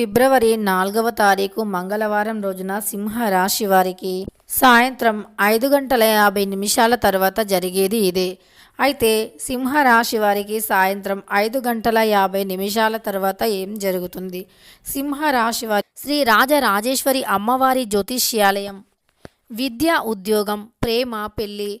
ఫిబ్రవరి నాలుగవ తారీఖు మంగళవారం రోజున సింహ రాశి వారికి సాయంత్రం ఐదు గంటల యాభై నిమిషాల తర్వాత జరిగేది ఇదే. అయితే సింహ రాశి వారికి సాయంత్రం ఐదు గంటల యాభై నిమిషాల తర్వాత ఏం జరుగుతుంది? సింహ రాశి వారి శ్రీ రాజరాజేశ్వరి అమ్మవారి జ్యోతిష్యాలయం. విద్య ఉద్యోగం ప్రేమ పెళ్ళి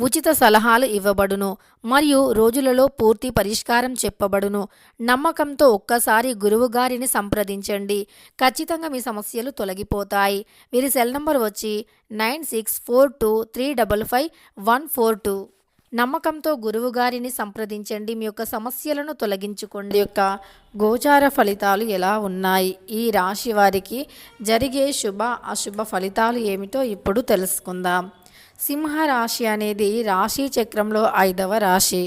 ఉచిత సలహాలు ఇవ్వబడును మరియు రోజులలో పూర్తి పరిష్కారం చెప్పబడును. నమ్మకంతో ఒక్కసారి గురువుగారిని సంప్రదించండి. ఖచ్చితంగా మీ సమస్యలు తొలగిపోతాయి. వీరి సెల్ నంబర్ వచ్చి nine six four two three double five one four two. నమ్మకంతో గురువుగారిని సంప్రదించండి. మీ యొక్క సమస్యలను తొలగించుకోండి. యొక్క గోచార ఫలితాలు ఎలా ఉన్నాయి? ఈ రాశి వారికి జరిగే శుభ అశుభ ఫలితాలు ఏమిటో ఇప్పుడు తెలుసుకుందాం. సింహరాశి అనేది రాశి చక్రంలో ఐదవ రాశి.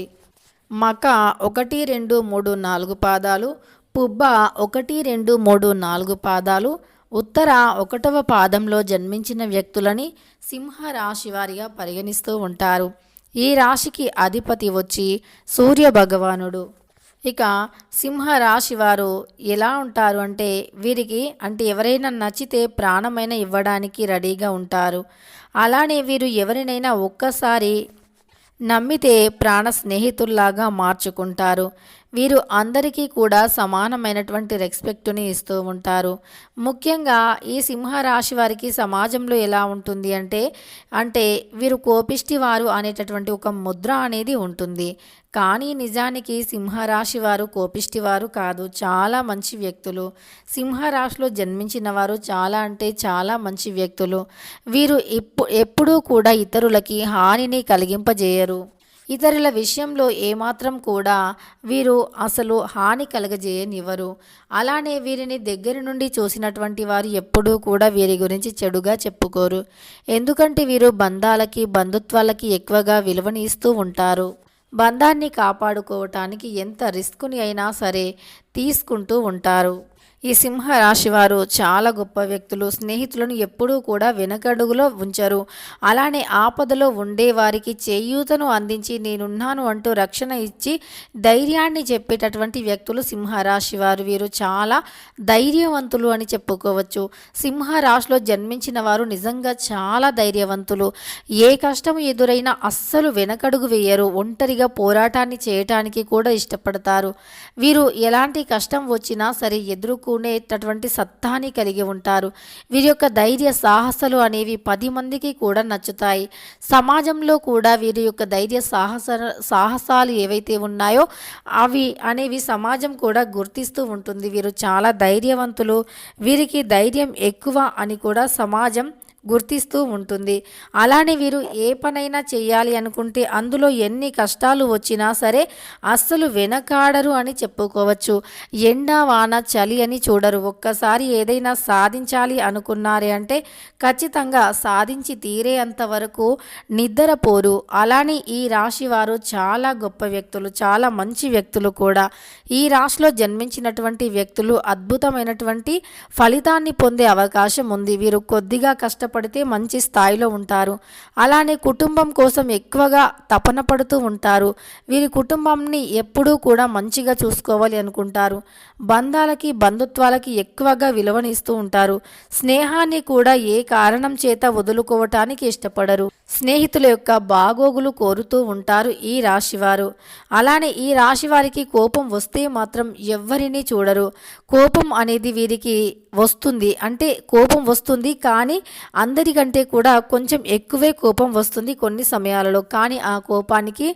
మక ఒకటి రెండు మూడు నాలుగు పాదాలు పుబ్బ ఒకటి రెండు మూడు నాలుగు పాదాలు ఉత్తర ఒకటవ పాదంలో జన్మించిన వ్యక్తులని సింహరాశి వారిగా పరిగణిస్తూ ఉంటారు. ఈ రాశికి అధిపతి వచ్చి సూర్య భగవానుడు. ఇక సింహరాశి వారు ఎలా ఉంటారు అంటే వీరికి అంటే ఎవరైనా నచ్చితే ప్రాణమైన ఇవ్వడానికి రెడీగా ఉంటారు. అలానే వీరు ఎవరినైనా ఒక్కసారి నమ్మితే ప్రాణ స్నేహితుల్లాగా మార్చుకుంటారు. వీరు అందరికీ కూడా సమానమైనటువంటి రెస్పెక్టుని ఇస్తూ ఉంటారు. ముఖ్యంగా ఈ సింహరాశి వారికి సమాజంలో ఎలా ఉంటుంది అంటే అంటే వీరు కోపిష్టి వారు అనేటటువంటి ఒక ముద్ర అనేది ఉంటుంది. కానీ నిజానికి సింహరాశి వారు కోపిష్టి వారు కాదు చాలా మంచి వ్యక్తులు. సింహరాశిలో జన్మించిన వారు చాలా అంటే చాలా మంచి వ్యక్తులు. వీరు ఎప్పు ఎప్పుడూ కూడా ఇతరులకి హానిని కలిగింపజేయరు. ఇతరుల విషయంలో ఏమాత్రం కూడా వీరు అసలు హాని కలగజేయనివ్వరు. అలానే వీరిని దగ్గర నుండి చూసినటువంటి వారు ఎప్పుడూ కూడా వీరి గురించి చెడుగా చెప్పుకోరు. ఎందుకంటే వీరు బంధాలకి బంధుత్వాలకి ఎక్కువగా విలువని ఇస్తూ ఉంటారు. బంధాన్ని కాపాడుకోవటానికి ఎంత రిస్క్ని అయినా సరే తీసుకుంటూ ఉంటారు. ఈ సింహ రాశి వారు చాలా గొప్ప వ్యక్తులు స్నేహితులను ఎప్పుడూ కూడా వెనకడుగులో ఉంచరు. అలానే ఆపదలో ఉండే వారికి చేయూతను అందించి నేనున్నాను అంటూ రక్షణ ఇచ్చి ధైర్యాన్ని చెప్పేటటువంటి వ్యక్తులు సింహరాశి వారు. వీరు చాలా ధైర్యవంతులు అని చెప్పుకోవచ్చు. సింహరాశిలో జన్మించిన వారు నిజంగా చాలా ధైర్యవంతులు. ఏ కష్టం ఎదురైనా అస్సలు వెనకడుగు వేయరు. ఒంటరిగా పోరాటాన్ని చేయటానికి కూడా ఇష్టపడతారు. వీరు ఎలాంటి కష్టం వచ్చినా సరే ఎదుర్కొనేటటువంటి సత్తాని కలిగి ఉంటారు. వీరి యొక్క ధైర్య సాహసాలు అనేవి పది మందికి కూడా నచ్చుతాయి. సమాజంలో కూడా వీరి యొక్క ధైర్య సాహస సాహసాలు ఏవైతే ఉన్నాయో అవి అనేవి సమాజం కూడా గుర్తిస్తూ ఉంటుంది. వీరు చాలా ధైర్యవంతులు. వీరికి ధైర్యం ఎక్కువ అని కూడా సమాజం గుర్తిస్తూ ఉంటుంది. అలానే వీరు ఏ పనైనా చేయాలి అనుకుంటే అందులో ఎన్ని కష్టాలు వచ్చినా సరే అస్సలు వెనకాడరు అని చెప్పుకోవచ్చు. ఎండ వాన చలి అని చూడరు. ఒక్కసారి ఏదైనా సాధించాలి అనుకున్నారే అంటే ఖచ్చితంగా సాధించి తీరేంత వరకు నిద్రపోరు అలానే ఈ రాశి వారు చాలా గొప్ప వ్యక్తులు చాలా మంచి వ్యక్తులు కూడా. ఈ రాశిలో జన్మించినటువంటి వ్యక్తులు అద్భుతమైనటువంటి ఫలితాన్ని పొందే అవకాశం ఉంది. వీరు కొద్దిగా కష్టపడి పడితే మంచి స్థాయిలో ఉంటారు. అలానే కుటుంబం కోసం ఎక్కువగా తపన పడుతూ ఉంటారు. వీరి కుటుంబంని ఎప్పుడూ కూడా మంచిగా చూసుకోవాలి అనుకుంటారు. బంధాలకి బంధుత్వాలకి ఎక్కువగా విలువనిస్తూ ఉంటారు. స్నేహాన్ని కూడా ఏ కారణం చేత వదులుకోవటానికి ఇష్టపడరు. స్నేహితుల యొక్క బాగోగులు కోరుతూ ఉంటారు ఈ రాశివారు. అలానే ఈ రాశి వారికి కోపం వస్తే మాత్రం ఎవ్వరినీ చూడరు. కోపం అనేది వీరికి వస్తుంది. అంటే కోపం వస్తుంది కానీ అందరికంటే కూడా కొంచెం ఎక్కువే కోపం వస్తుంది కొన్ని సమయాలలో. కానీ ఆ కోపానికి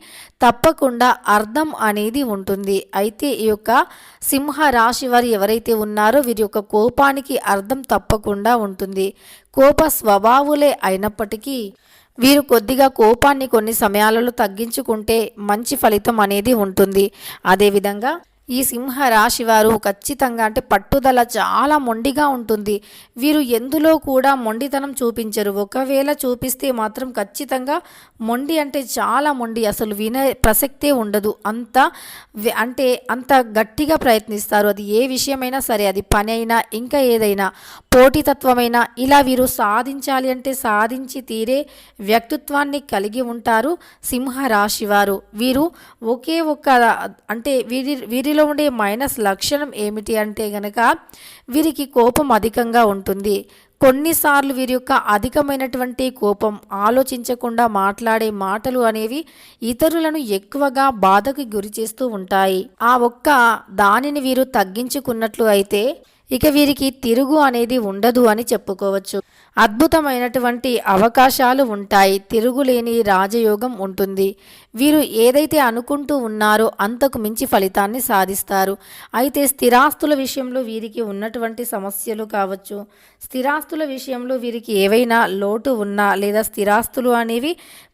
తప్పకుండా అర్థం అనేది ఉంటుంది. అయితే ఈ యొక్క సింహ రాశి వారు ఎవరైతే ఉన్నారో వీరి యొక్క కోపానికి అర్థం తప్పకుండా ఉంటుంది. కోప స్వభావులే అయినప్పటికీ వీరు కొద్దిగా కోపాన్ని కొన్ని సమయాలలో తగ్గించుకుంటే మంచి ఫలితం అనేది ఉంటుంది. అదేవిధంగా ఈ సింహ రాశి వారు ఖచ్చితంగా అంటే పట్టుదల చాలా మొండిగా ఉంటుంది. వీరు ఎందులో కూడా మొండితనం చూపించరు. ఒకవేళ చూపిస్తే మాత్రం ఖచ్చితంగా మొండి అంటే చాలా మొండి అసలు వినే ప్రసక్తే ఉండదు. అంత అంటే అంత గట్టిగా ప్రయత్నిస్తారు. అది ఏ విషయమైనా సరే అది పని అయినా ఇంకా ఏదైనా పోటీతత్వమైనా ఇలా వీరు సాధించాలి అంటే సాధించి తీరే వ్యక్తిత్వాన్ని కలిగి ఉంటారు సింహరాశి వారు. వీరు ఒకే ఒక్క అంటే వీరి వీరిలో ఉండే మైనస్ లక్షణం ఏమిటి అంటే గనక వీరికి కోపం అధికంగా ఉంటుంది. కొన్నిసార్లు వీరి యొక్క అధికమైనటువంటి కోపం ఆలోచించకుండా మాట్లాడే మాటలు అనేవి ఇతరులను ఎక్కువగా బాధకు గురి చేస్తూ ఉంటాయి. ఆ ఒక్క దానిని వీరు తగ్గించుకున్నట్లు అయితే ఇక వీరికి తిరుగు అనేది ఉండదు అని చెప్పుకోవచ్చు. అద్భుతమైనటువంటి అవకాశాలు ఉంటాయి. తిరుగులేని రాజయోగం ఉంటుంది. వీరు ఏదైతే అనుకుంటూ ఉన్నారో అంతకు మించి ఫలితాన్ని సాధిస్తారు. అయితే స్థిరాస్తుల విషయంలో వీరికి ఉన్నటువంటి సమస్యలు కావచ్చు స్థిరాస్తుల విషయంలో వీరికి ఏవైనా లోటు ఉన్నా లేదా స్థిరాస్తులు అనేవి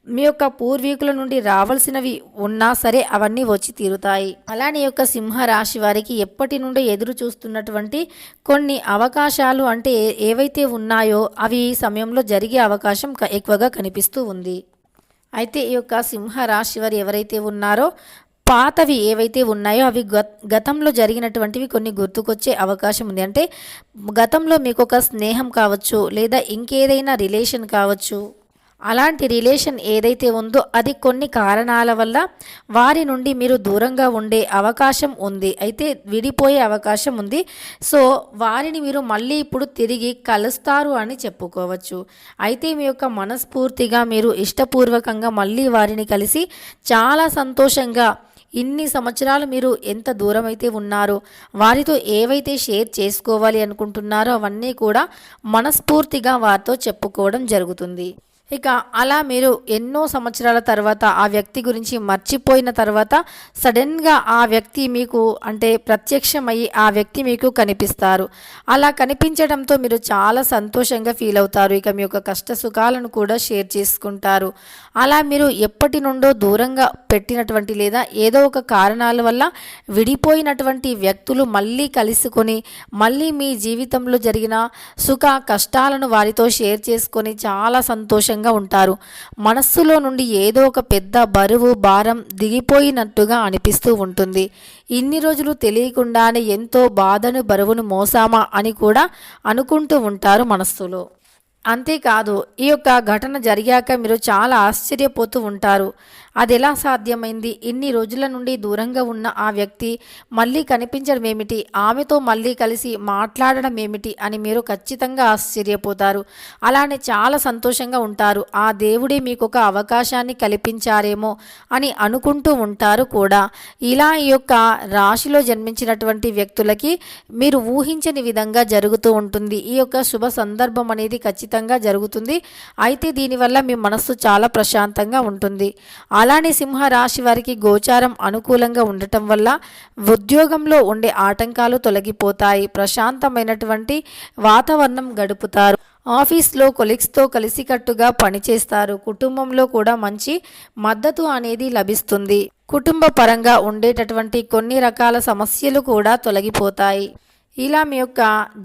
మీ యొక్క పూర్వీకుల నుండి రావాల్సినవి ఉన్నా సరే అవన్నీ వచ్చి తీరుతాయి. అలానే యొక్క సింహ రాశి వారికి ఎప్పటి నుండి ఎదురు చూస్తున్నటువంటి కొన్ని అవకాశాలు అంటే ఏ- ఏవైతే ఉన్నాయో అవి ఈ సమయంలో జరిగే అవకాశం క- ఎక్కువగా కనిపిస్తూ ఉంది. అయితే ఈ యొక్క సింహ రాశి వారు ఎవరైతే ఉన్నారో పాతవి ఏవైతే ఉన్నాయో అవి గత గతంలో జరిగినటువంటివి కొన్ని గుర్తుకొచ్చే అవకాశం ఉంది. అంటే గతంలో మీకు ఒక స్నేహం కావచ్చు లేదా ఇంకేదైనా రిలేషన్ కావచ్చు. అలాంటి రిలేషన్ ఏదైతే ఉందో అది కొన్ని కారణాల వల్ల వారి నుండి మీరు దూరంగా ఉండే అవకాశం ఉంది. అయితే విడిపోయే అవకాశం ఉంది. సో వారిని మీరు మళ్ళీ ఇప్పుడు తిరిగి కలుస్తారు అని చెప్పుకోవచ్చు. అయితే మీ యొక్క మనస్ఫూర్తిగా మీరు ఇష్టపూర్వకంగా మళ్ళీ వారిని కలిసి చాలా సంతోషంగా ఇన్ని సంవత్సరాలు మీరు ఎంత దూరం అయితే ఉన్నారో వారితో ఏవైతే షేర్ చేసుకోవాలి అనుకుంటున్నారో అవన్నీ కూడా మనస్ఫూర్తిగా వారితో చెప్పుకోవడం జరుగుతుంది. ఇక అలా మీరు ఎన్నో సంవత్సరాల తర్వాత ఆ వ్యక్తి గురించి మర్చిపోయిన తర్వాత సడన్గా ఆ వ్యక్తి మీకు అంటే ప్రత్యక్షమయ్యి ఆ వ్యక్తి మీకు కనిపిస్తారు. అలా కనిపించడంతో మీరు చాలా సంతోషంగా ఫీల్ అవుతారు. ఇక మీ యొక్క కష్ట సుఖాలను కూడా షేర్ చేసుకుంటారు. అలా మీరు ఎప్పటి నుండో దూరంగా పెట్టినటువంటి లేదా ఏదో ఒక కారణాల వల్ల విడిపోయినటువంటి వ్యక్తులు మళ్ళీ కలుసుకొని మళ్ళీ మీ జీవితంలో జరిగిన సుఖ కష్టాలను వారితో షేర్ చేసుకొని చాలా సంతోషంగా ఉంటారు. మనస్సులో నుండి ఏదో ఒక పెద్ద బరువు భారం దిగిపోయినట్టుగా అనిపిస్తూ ఉంటుంది. ఇన్ని రోజులు తెలియకుండానే ఎంతో బాధను బరువును మోసామా అని కూడా అనుకుంటూ ఉంటారు మనస్సులో. అంతేకాదు ఈ యొక్క ఘటన జరిగాక మీరు చాలా ఆశ్చర్యపోతూ ఉంటారు. అది ఎలా సాధ్యమైంది? ఇన్ని రోజుల నుండి దూరంగా ఉన్న ఆ వ్యక్తి మళ్ళీ కనిపించడం ఏమిటి ఆమెతో మళ్ళీ కలిసి మాట్లాడడం ఏమిటి అని మీరు ఖచ్చితంగా ఆశ్చర్యపోతారు. అలానే చాలా సంతోషంగా ఉంటారు. ఆ దేవుడే మీకు ఒక అవకాశాన్ని కల్పించారేమో అని అనుకుంటూ ఉంటారు కూడా. ఇలా ఈ యొక్క రాశిలో జన్మించినటువంటి వ్యక్తులకి మీరు ఊహించని విధంగా జరుగుతూ ఉంటుంది. ఈ యొక్క శుభ సందర్భం అనేది ఖచ్చితంగా జరుగుతుంది. అయితే దీనివల్ల మీ మనస్సు చాలా ప్రశాంతంగా ఉంటుంది. అలానే సింహ రాశి వారికి గోచారం అనుకూలంగా ఉండటం వల్ల ఉద్యోగంలో ఉండే ఆటంకాలు తొలగిపోతాయి. ప్రశాంతమైనటువంటి వాతావరణం గడుపుతారు. ఆఫీస్లో కొలీగ్స్తో కలిసికట్టుగా పనిచేస్తారు. కుటుంబంలో కూడా మంచి మద్దతు అనేది లభిస్తుంది. కుటుంబ పరంగా ఉండేటటువంటి కొన్ని రకాల సమస్యలు కూడా తొలగిపోతాయి. ఇలా మీ యొక్క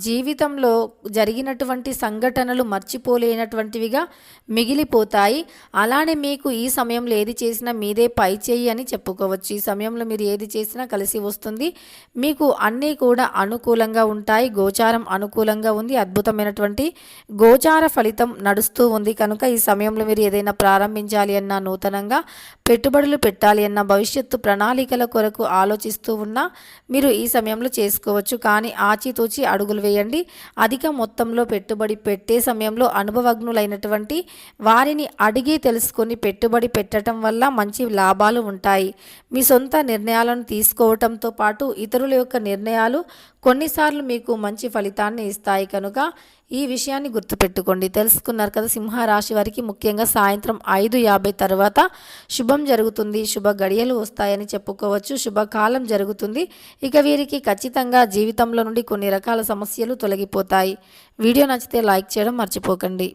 జీవితంలో జరిగినటువంటి సంఘటనలు మర్చిపోలేనటువంటివిగా మిగిలిపోతాయి. అలానే మీకు ఈ సమయంలో ఏది చేసినా మీదే పై చేయి అని చెప్పుకోవచ్చు. ఈ సమయంలో మీరు ఏది చేసినా కలిసి వస్తుంది. మీకు అన్నీ కూడా అనుకూలంగా ఉంటాయి. గోచారం అనుకూలంగా ఉంది. అద్భుతమైనటువంటి గోచార ఫలితం నడుస్తూ ఉంది. కనుక ఈ సమయంలో మీరు ఏదైనా ప్రారంభించాలి అన్నా నూతనంగా పెట్టుబడులు పెట్టాలి అన్న భవిష్యత్తు ప్రణాళికల కొరకు ఆలోచిస్తూ ఉన్నా మీరు ఈ సమయంలో చేసుకోవచ్చు. కానీ ఆచితూచి అడుగులు వేయండి. అధిక మొత్తంలో పెట్టుబడి పెట్టే సమయంలో అనుభవజ్ఞులైనటువంటి వారిని అడిగి తెలుసుకొని పెట్టుబడి పెట్టడం వల్ల మంచి లాభాలు ఉంటాయి. మీ సొంత నిర్ణయాలను తీసుకోవటంతో పాటు ఇతరుల యొక్క నిర్ణయాలు కొన్నిసార్లు మీకు మంచి ఫలితాన్ని ఇస్తాయి. కనుక ఈ విషయాన్ని గుర్తుపెట్టుకోండి. తెలుసుకున్నారు కదా సింహరాశి వారికి ముఖ్యంగా సాయంత్రం ఐదు యాభై తర్వాత శుభం జరుగుతుంది. శుభ గడియలు వస్తాయని చెప్పుకోవచ్చు. శుభకాలం జరుగుతుంది. ఇక వీరికి ఖచ్చితంగా జీవితంలో నుండి కొన్ని రకాల సమస్యలు తొలగిపోతాయి. వీడియో నచ్చితే లైక్ చేయడం మర్చిపోకండి.